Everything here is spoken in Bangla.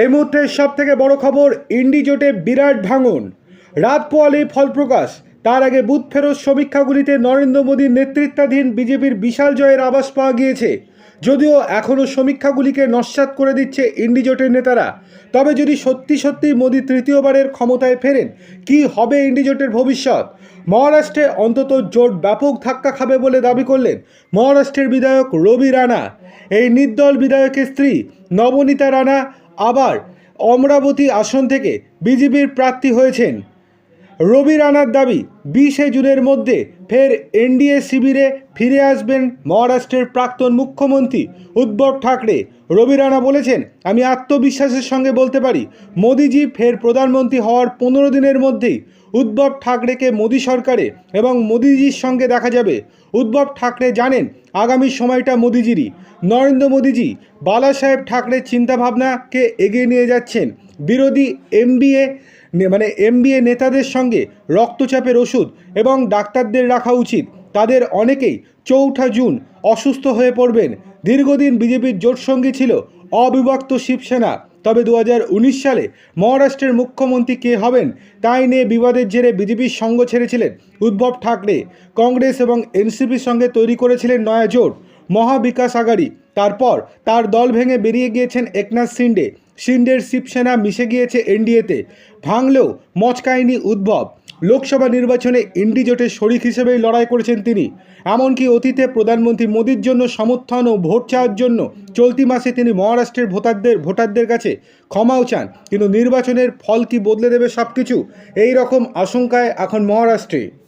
এই মুহূর্তে সব থেকে বড় খবর, ইন্ডি জোটে বিরাট ভাঙন। রাত পোয়ালে ফলপ্রকাশ তার আগে বুথ ফেরত সমীক্ষাগুলিতে নরেন্দ্র মোদীর নেতৃত্বাধীন বিজেপির বিশাল জয়ের আভাস পাওয়া গিয়েছে। যদিও এখনও সমীক্ষাগুলিকে নস্যাৎ করে দিচ্ছে ইন্ডি জোটের নেতারা। তবে যদি সত্যি সত্যি মোদী তৃতীয়বারের ক্ষমতায় ফেরেন, কি হবে ইন্ডি জোটের ভবিষ্যৎ? মহারাষ্ট্রে অন্তত জোট ব্যাপক ধাক্কা খাবে বলে দাবি করলেন মহারাষ্ট্রের বিধায়ক রবি রানা। এই নির্দল বিধায়কের স্ত্রী নবনীতা রানা আবার অমরাবতী আসন থেকে বিজেপির প্রার্থী হয়েছেন রবি রানার দাবি, বিশে জুনের মধ্যে ফের এনডিএ শিবিরে ফিরে আসবেন মহারাষ্ট্রের প্রাক্তন মুখ্যমন্ত্রী উদ্ধব ঠাকরে। রবি রানা বলেছেন, আমি আত্মবিশ্বাসের সঙ্গে বলতে পারি, মোদিজি ফের প্রধানমন্ত্রী হওয়ার পনেরো দিনের মধ্যেই উদ্ধব ঠাকরেকে মোদী সরকারে এবং মোদিজির সঙ্গে দেখা যাবে। উদ্ধব ঠাকরে জানেন, আগামী সময়টা মোদিজিরই। নরেন্দ্র মোদিজি বালা সাহেব ঠাকরের চিন্তাভাবনাকে এগিয়ে নিয়ে যাচ্ছেন। বিরোধী এমবিএ মানে এমবিএ নেতাদের সঙ্গে রক্তচাপের ওষুধ এবং ডাক্তারদের রাখা উচিত। তাদের অনেকেই চৌঠা জুন অসুস্থ হয়ে পড়বেন। দীর্ঘদিন বিজেপির জোটসঙ্গী ছিল অবিভক্ত শিবসেনা। তবে দু হাজার উনিশ সালে মহারাষ্ট্রের মুখ্যমন্ত্রী কে হবেন, তাই নিয়ে বিবাদের জেরে বিজেপির সঙ্গ ছেড়েছিলেন উদ্ভব ঠাকরে। কংগ্রেস এবং এনসিপির সঙ্গে তৈরি করেছিলেন নয়া জোট। মহাবিকাশ আগাড়ি তারপর তার দল ভেঙে বেরিয়ে গিয়েছেন একনাথ শিন্ডে। শিন্ডের শিবসেনা মিশে গিয়েছে এনডিএতে। ভাঙলেও মচকায়নি উদ্ভব। লোকসভা নির্বাচনে ইন্ডি জোটের শরিক হিসেবেই লড়াই করেছেন তিনি। এমনকি অতীতে প্রধানমন্ত্রী মোদীর জন্য সমর্থন ও ভোট চাওয়ার জন্য চলতি মাসে তিনি মহারাষ্ট্রের ভোটারদের ভোটারদের কাছে ক্ষমাও চান। কিন্তু নির্বাচনের ফল কি বদলে দেবে সব কিছু এই রকম আশঙ্কায় এখন মহারাষ্ট্রে।